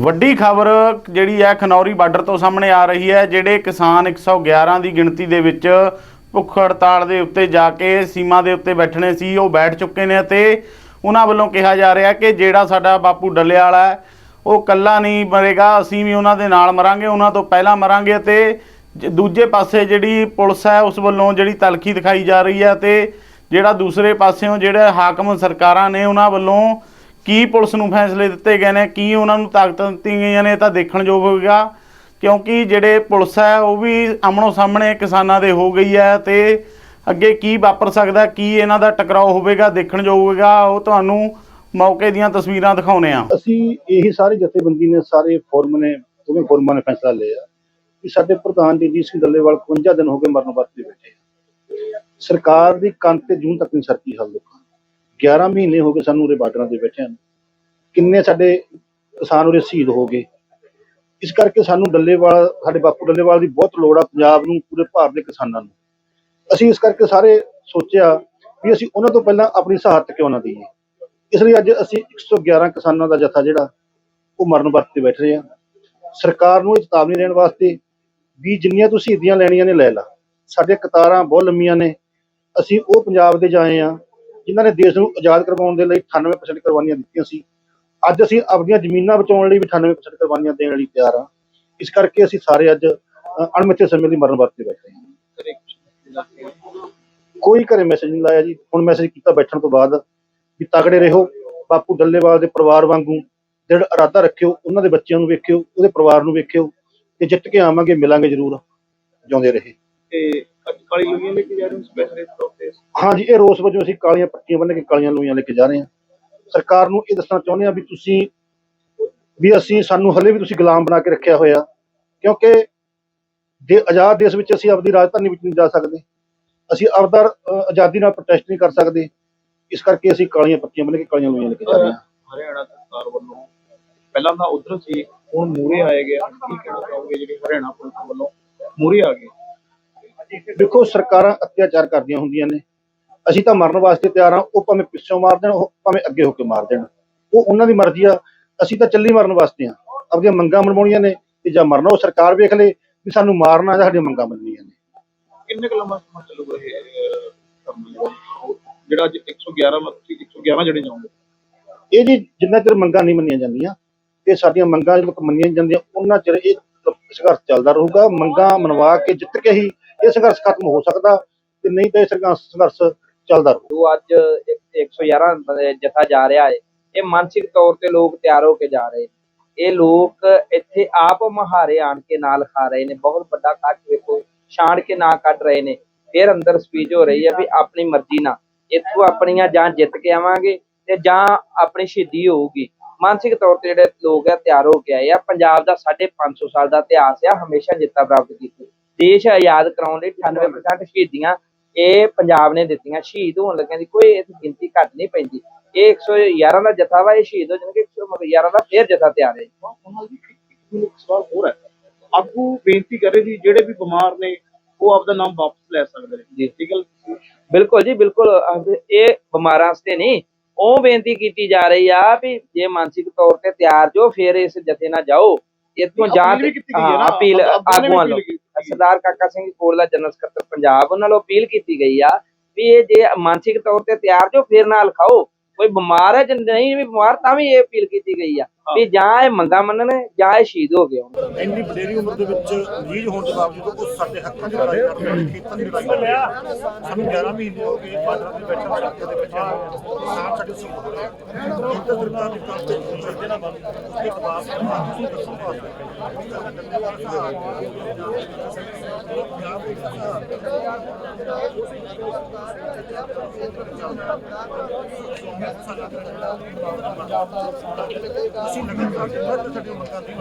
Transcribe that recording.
ਵੱਡੀ ਖਬਰ ਜਿਹੜੀ ਹੈ ਖਨੌਰੀ ਬਾਰਡਰ ਤੋਂ ਸਾਹਮਣੇ ਆ ਰਹੀ ਹੈ, ਜਿਹੜੇ ਕਿਸਾਨ 111 ਦੀ ਗਿਣਤੀ ਦੇ ਵਿੱਚ ਭੁੱਖ ਹੜਤਾਲ ਦੇ ਉੱਤੇ ਜਾ ਕੇ ਸੀਮਾ ਦੇ ਉੱਤੇ ਬੈਠਣੇ ਸੀ, ਉਹ ਬੈਠ ਚੁੱਕੇ ਨੇ ਅਤੇ ਉਹਨਾਂ ਵੱਲੋਂ ਕਿਹਾ ਜਾ ਰਿਹਾ ਕਿ ਜਿਹੜਾ ਸਾਡਾ ਬਾਪੂ ਡੱਲੇ ਵਾਲਾ ਹੈ, ਉਹ ਕੱਲਾ ਨਹੀਂ ਮਰੇਗਾ, ਅਸੀਂ ਵੀ ਉਹਨਾਂ ਦੇ ਨਾਲ ਮਰਾਂਗੇ, ਉਹਨਾਂ ਤੋਂ ਪਹਿਲਾਂ ਮਰਾਂਗੇ ਤੇ ਜ- ਦੂਜੇ ਪਾਸੇ ਜਿਹੜੀ ਪੁਲਿਸ ਹੈ, ਉਸ ਵੱਲੋਂ ਜਿਹੜੀ ਤਲਖੀ ਦਿਖਾਈ ਜਾ ਰਹੀ ਹੈ ਤੇ ਜਿਹੜਾ ਦੂਸਰੇ ਪਾਸਿਓਂ ਜਿਹੜੇ ਹਾਕਮ ਸਰਕਾਰਾਂ ਨੇ ਉਹਨਾਂ ਵੱਲੋਂ ਕੀ ਪੁਲਿਸ ਨੂੰ ਫੈਸਲੇ ਦਿੱਤੇ ਗਏ ਨੇ, ਕੀ ਉਹਨਾਂ ਨੂੰ ਤਾਕਤਾਂ ਦਿੱਤੀਆਂ ਗਈਆਂ ਨੇ, ਇਹ ਤਾਂ ਦੇਖਣ ਯੋਗ ਹੋਵੇਗਾ। ਕਿਉਂਕਿ ਜਿਹੜੇ ਪੁਲਿਸ ਹੈ, ਉਹ ਵੀ ਆਮਣੋ ਸਾਹਮਣੇ ਕਿਸਾਨਾਂ ਦੇ ਹੋ ਗਈ ਹੈ ਤੇ ਅੱਗੇ ਕੀ ਵਾਪਰ ਸਕਦਾ, ਕੀ ਇਹਨਾਂ ਦਾ ਟਕਰਾਓ ਹੋਵੇਗਾ, ਦੇਖਣ ਯੋਗ ਹੋਵੇਗਾ। ਉਹ ਤੁਹਾਨੂੰ ਮੌਕੇ ਦੀਆਂ ਤਸਵੀਰਾਂ ਦਿਖਾਉਨੇ ਆ ਅਸੀਂ ਇਹੀ ਸਾਰੇ ਜਥੇਬੰਦੀ ਨੇ, ਸਾਰੇ ਫੋਰਮ ਨੇ, ਦੋਵੇਂ ਫੋਰਮਾਂ ਨੇ ਫੈਸਲਾ ਲਿਆ ਕਿ ਸਾਡੇ ਪ੍ਰਧਾਨ ਜੀ ਸਿੰਘ ਡੱਲੇਵਾਲ 51 ਦਿਨ ਹੋ ਗਏ ਮਰਨ ਵਾਸਤੇ ਬੈਠੇ ਸਰਕਾਰ ਦੀ ਕੰਨ ਤੇ ਜੂਨ ਤੱਕ ਨਹੀਂ ਸਰਕੀ ਹਾਲ 11 ਮਹੀਨੇ ਹੋ ਗਏ ਸਾਨੂੰ ਉਰੇ ਬਾਰਡਰਾਂ ਤੇ ਬੈਠਿਆਂ ਨੂੰ। ਕਿੰਨੇ ਸਾਡੇ ਕਿਸਾਨ ਉਰੇ ਸ਼ਹੀਦ ਹੋ ਗਏ। ਇਸ ਕਰਕੇ ਸਾਨੂੰ ਡੱਲੇਵਾਲ, ਸਾਡੇ ਬਾਪੂ ਡੱਲੇਵਾਲ ਦੀ ਬਹੁਤ ਲੋੜ ਆ ਪੰਜਾਬ ਨੂੰ, ਪੂਰੇ ਭਾਰਤ ਦੇ ਕਿਸਾਨਾਂ ਨੂੰ। ਅਸੀਂ ਇਸ ਕਰਕੇ ਸਾਰੇ ਸੋਚਿਆ ਵੀ ਅਸੀਂ ਉਹਨਾਂ ਤੋਂ ਪਹਿਲਾਂ ਆਪਣੀ ਸਹਾਇਤਾ ਕਿਉਂ ਨਾ ਦਈਏ। ਇਸ ਲਈ ਅੱਜ ਅਸੀਂ 111 ਕਿਸਾਨਾਂ ਦਾ ਜਥਾ ਜਿਹੜਾ, ਉਹ ਮਰਨ ਵਰਤ ਤੇ ਬੈਠ ਰਹੇ ਆ ਸਰਕਾਰ ਨੂੰ ਇਹ ਚੇਤਾਵਨੀ ਦੇਣ ਵਾਸਤੇ ਵੀ ਜਿੰਨੀਆਂ ਤੁਸੀਂ ਸ਼ਹੀਦੀਆਂ ਲੈਣੀਆਂ ਨੇ ਲੈ ਲਾ। ਸਾਡੇ ਕਤਾਰਾਂ ਬਹੁਤ ਲੰਮੀਆਂ ਨੇ। ਅਸੀਂ ਉਹ ਪੰਜਾਬ ਦੇ ਜਾਏ ਆ ਜਿਨ੍ਹਾਂ ਨੇ ਦੇਸ਼ ਨੂੰ ਆਜ਼ਾਦ ਕਰਵਾਉਣ ਦੇ ਲਈ 98% ਕੁਰਬਾਨੀਆਂ ਦਿੱਤੀਆਂ ਸੀ। ਅੱਜ ਅਸੀਂ ਆਪਣੀਆਂ ਜ਼ਮੀਨਾਂ ਬਚਾਉਣ ਲਈ ਵੀ 98% ਕੁਰਬਾਨੀਆਂ ਦੇਣ ਲਈ ਤਿਆਰ ਆ ਇਸ ਕਰਕੇ ਅਸੀਂ ਸਾਰੇ ਅੱਜ ਅਣਮਿੱਥੇ ਸਮੇਂ ਲਈ ਮਰਨ ਵਰਤ ਬੈਠੇ ਹਾਂ। ਕੋਈ ਘਰੇ ਮੈਸੇਜ ਨਹੀਂ ਲਾਇਆ ਜੀ। ਹੁਣ ਮੈਸੇਜ ਕੀਤਾ ਬੈਠਣ ਤੋਂ ਬਾਅਦ ਵੀ ਤਗੜੇ ਰਹੋ। ਬਾਪੂ ਡੱਲੇਵਾਲ ਦੇ ਪਰਿਵਾਰ ਵਾਂਗੂ ਜਿਹੜਾ ਇਰਾਦਾ ਰੱਖਿਓ, ਉਹਨਾਂ ਦੇ ਬੱਚਿਆਂ ਨੂੰ ਵੇਖਿਓ, ਉਹਦੇ ਪਰਿਵਾਰ ਨੂੰ ਵੇਖਿਓ ਤੇ ਜਿੱਤ ਕੇ ਆਵਾਂਗੇ, ਮਿਲਾਂਗੇ ਜ਼ਰੂਰ। ਜਿਉਂਦੇ ਰਹੇ। ਤੇ ਕਾਲੀ ਲੂਈਆਂ ਲੈ ਕੇ ਜਾ ਰਹੇ ਹੋ ਸਪੈਸ਼ਲ ਤੌਰ ਤੇ? ਹਾਂਜੀ ਇਹ ਰੋਸ ਵਜੋਂ ਅਸੀਂ ਕਾਲੀਆਂ ਪੱਟੀਆਂ ਬੰਨ੍ਹ ਕੇ ਕਾਲੀਆਂ ਲੂਈਆਂ ਲੈ ਕੇ ਜਾ ਰਹੇ ਹਾਂ। ਸਰਕਾਰ ਨੂੰ ਇਹ ਦੱਸਣਾ ਚਾਹੁੰਦੇ ਹਾਂ ਵੀ ਤੁਸੀਂ ਵੀ ਅਸੀਂ ਸਾਨੂੰ ਹਲੇ ਵੀ ਤੁਸੀਂ ਗੁਲਾਮ ਬਣਾ ਕੇ ਰੱਖਿਆ ਹੋਇਆ। ਕਿਉਂਕਿ ਦੇ ਆਜ਼ਾਦ ਦੇਸ਼ ਵਿੱਚ ਅਸੀਂ ਆਪਦੀ ਰਾਜਧਾਨੀ ਵਿੱਚ ਨਹੀਂ ਜਾ ਸਕਦੇ ਅਸੀਂ ਆਪਦਾ ਆਜ਼ਾਦੀ ਨਾਲ ਪ੍ਰੋਟੈਸਟ ਨਹੀਂ ਕਰ ਸਕਦੇ ਇਸ ਕਰਕੇ ਅਸੀਂ ਕਾਲੀਆਂ ਪੱਟੀਆਂ ਬੰਨ੍ਹ ਕੇ ਕਾਲੀਆਂ ਲੂਈਆਂ ਲੈ ਕੇ ਜਾ ਰਹੇ ਹਾਂ। ਹਰਿਆਣਾ ਸਰਕਾਰ ਵੱਲੋਂ ਪਹਿਲਾਂ ਤਾਂ ਉਧਰ ਸੀ ਹੁਣ ਮੂਰੇ ਆਏ ਗਿਆ ਕੀ ਕਹਿਣਾ ਚਾਹੋਗੇ ਜਿਹੜੇ ਹਰਿਆਣਾ ਪੁਲਿਸ ਵੱਲੋਂ? ਮੂਰੇ ਆ ਗਏ। ਦੇਖੋ ਸਰਕਾਰਾਂ ਅਤਿਆਚਾਰ ਕਰਦੀਆਂ ਹੁੰਦੀਆਂ ਨੇ। ਅਸੀਂ ਤਾਂ ਮਰਨ ਵਾਸਤੇ ਤਿਆਰ ਹਾਂ ਉਹ ਭਾਵੇਂ ਪਿੱਛੋਂ ਮਾਰ ਦੇਣ ਉਹ ਭਾਵੇਂ ਅੱਗੇ ਹੋ ਕੇ ਮਾਰ ਦੇਣ। ਉਹ ਉਹਨਾਂ ਦੀ ਮਰਜ਼ੀ ਆ ਅਸੀਂ ਤਾਂ ਚੱਲੀ ਮਰਨ ਵਾਸਤੇ ਆ ਆਪਣੀਆਂ ਮੰਗਾਂ ਮਨਵਾਉਣੀਆਂ ਨੇ ਤੇ ਜਾਂ ਮਰਨਾ ਉਹ ਸਰਕਾਰ ਵੇਖ ਲੇ ਵੀ ਸਾਨੂੰ ਮਾਰਨਾ ਜਾਂ ਸਾਡੀਆਂ ਮੰਗਾਂ ਮੰਨਣੀਆਂ ਨੇ। ਕਿੰਨੇ ਕੁ ਲੰਮਾ ਸਮਾਂ ਚੱਲੂਗਾ ਇਹ ਕੰਮ ਜਿਹੜਾ ਅੱਜ 111 ਮਤ 111 ਜਿਹੜੇ ਜਾਓਗੇ ਇਹ ਜੀ ਜਿੰਨਾ ਚਿਰ ਮੰਗਾਂ ਨਹੀਂ ਮੰਨੀਆਂ ਜਾਂਦੀਆਂ ਇਹ ਸਾਡੀਆਂ ਮੰਗਾਂ ਜਦੋਂ ਮੰਨੀਆਂ ਜਾਂਦੀਆਂ ਉਹਨਾਂ ਚਿਰ ਇਹ ਸੰਘਰਸ਼ ਚੱਲਦਾ ਰਹੂਗਾ। ਮੰਗਾਂ ਮਨਵਾ ਕੇ ਜਿੱਤ ਕੇ ਹੀ ਇਹ ਸੰਘਰਸ਼ ਖਤਮ ਹੋ ਸਕਦਾ ਤੇ ਨਹੀਂ ਤਾਂ ਇਹ ਸੰਘਰਸ਼ ਸੰਘਰਸ਼ ਚੱਲਦਾ ਰਹੂ। ਜੋ ਅੱਜ ਇੱਕ- 111 ਬ- ਜਥਾ ਜਾ ਰਿਹਾ ਹੈ, ਇਹ ਮਾਨਸਿਕ ਤੌਰ ਤੇ ਲੋਕ ਤਿਆਰ ਹੋ ਕੇ ਜਾ ਰਹੇ ਇਹ ਲੋਕ ਇੱਥੇ ਆਪ ਮਹਾਰੇ ਆਣ ਕੇ ਨਾਲ ਖਾ ਰਹੇ ਨੇ। ਬਹੁਤ ਵੱਡਾ ਇਕੱਠ ਵੇਖੋ, ਛਾਣ ਕੇ ਨਾ ਕੱਢ ਰਹੇ ਨੇ। ਫਿਰ ਅੰਦਰ ਸਪੀਚ ਹੋ ਰਹੀ ਹੈ ਵੀ ਆਪਣੀ ਮਰਜ਼ੀ ਨਾਲ। ਇੱਥੋਂ ਆਪਣੀਆਂ ਜਾਂ ਜਿੱਤ ਕੇ ਆਵਾਂਗੇ ਤੇ ਜਾਂ ਆਪਣੀ ਸ਼ਹੀਦੀ ਹੋਊਗੀ। ਮਾਨਸਿਕ ਤੌਰ ਤੇ ਜਿਹੜੇ ਲੋਕ ਆ, ਤਿਆਰ ਹੋ ਕੇ ਆਏ ਆ। ਪੰਜਾਬ ਦਾ 550 ਸਾਲ ਦਾ ਇਤਿਹਾਸ ਆ, ਹਮੇਸ਼ਾ ਜਿੱਤਾਂ ਪ੍ਰਾਪਤ ਕੀਤੀ। ਦੇਸ਼ ਆਜ਼ਾਦ ਕਰਾਉਣ ਲਈ 98% ਸ਼ਹੀਦੀਆਂ ਇਹ ਪੰਜਾਬ ਨੇ ਦਿੱਤੀਆਂ ਸ਼ਹੀਦ ਹੋਣ ਲੱਗਿਆਂ ਦੀ ਕੋਈ ਇਸ ਗਿਣਤੀ ਘੱਟ ਨਹੀਂ ਪੈਂਦੀ। ਇਹ 111 ਦਾ ਜਥਾ ਵਾ ਇਹ ਸ਼ਹੀਦ ਹੋ ਜਾਣਗੇ 111 ਦਾ ਫੇਰ ਜਥਾ ਤਿਆਰ ਹੈ। ਸਵਾਲ ਹੋਰ ਹੈ। ਆਗੂ ਬੇਨਤੀ ਕਰ ਰਹੇ ਸੀ ਜਿਹੜੇ ਵੀ ਬਿਮਾਰ ਨੇ ਉਹ ਆਪਦਾ ਨਾਮ ਵਾਪਸ ਲੈ ਸਕਦੇ ਨੇ। ਜੀ। ਠੀਕ ਹੈ ਬਿਲਕੁਲ ਜੀ ਬਿਲਕੁਲ। ਇਹ ਬਿਮਾਰਾਂ ਵਾਸਤੇ ਨਹੀਂ ਉਹ ਬੇਨਤੀ ਕੀਤੀ ਜਾ ਰਹੀ ਆ ਵੀ ਜੇ ਮਾਨਸਿਕ ਤੌਰ ਤੇ ਤਿਆਰ ਜੋ ਫੇਰ ਇਸ ਜਥੇ ਨਾਲ ਜਾਓ। ਇੱਥੋਂ ਜਾ ਅਪੀਲ ਆਗੂਆਂ ਨੇ ਸਰਦਾਰ ਕਾਕਾ ਸਿੰਘ ਕੋਲ ਦਾ ਜਨਰਲ ਸਕੱਤਰ ਪੰਜਾਬ ਉਹਨਾਂ ਨੂੰ ਅਪੀਲ ਕੀਤੀ ਗਈ ਆ ਵੀ ਇਹ ਜੇ ਮਾਨਸਿਕ ਤੌਰ ਤੇ ਤਿਆਰ ਜੋ ਫੇਰ ਨਾਲ ਖਾਓ, ਕੋਈ ਬਿਮਾਰ ਹੈ ਜੇ ਨਹੀਂ ਵੀ ਬਿਮਾਰ ਤਾਂ ਵੀ ਇਹ ਅਪੀਲ ਕੀਤੀ ਗਈ ਆ। ਵੀ ਜਾਂ ਇਹ ਮੰਗਾ ਮੰਨਣ ਜਾਂ ਇਹ ਸ਼ਹੀਦ ਹੋ ਹੋਣ। ਇੰਨੀ ਵਡੇਰੀ ਉਮਰ ਦੇ ਵਿੱਚ ਰਿਲੀਜ਼ ਹੋਣ ਦੇ ਬਾਵਜੂਦ ਉਹ ਸਾਡੇ ਹੱਕਾਂ ਦੀ ਲੜਾਈ ਕਰ ਰਹੇ ਖੇਤਾਂ ਦੀ ਲੜਾਈ ਕਰ ਰਹੇ ਨੇ ਸਾਨੂੰ 11 ਮਹੀਨੇ ਹੋ ਗਏ ਬਾਦਰਾਂ ਦੇ ਬੈਠੇ ਸਾਥੀਆਂ ਦੇ ਬੈਠੇ ਕਿਸਾਨ ਸਾਡੇ ਸੀ ਇੰਦਰ ਸਰਕਾਰ ਦੀ ਤਰਫ ਤੋਂ ਜਿਹੜੇ ਨਾ ਬੰਦ ਦੇ ਖਿਲਾਫ ਤੁਸੀਂ ਦੱਸੋ ਅਸੀਂ ਲਗਾਤਾਰ ਸਾਡੀ ਮੰਗਾਂ ਦੀ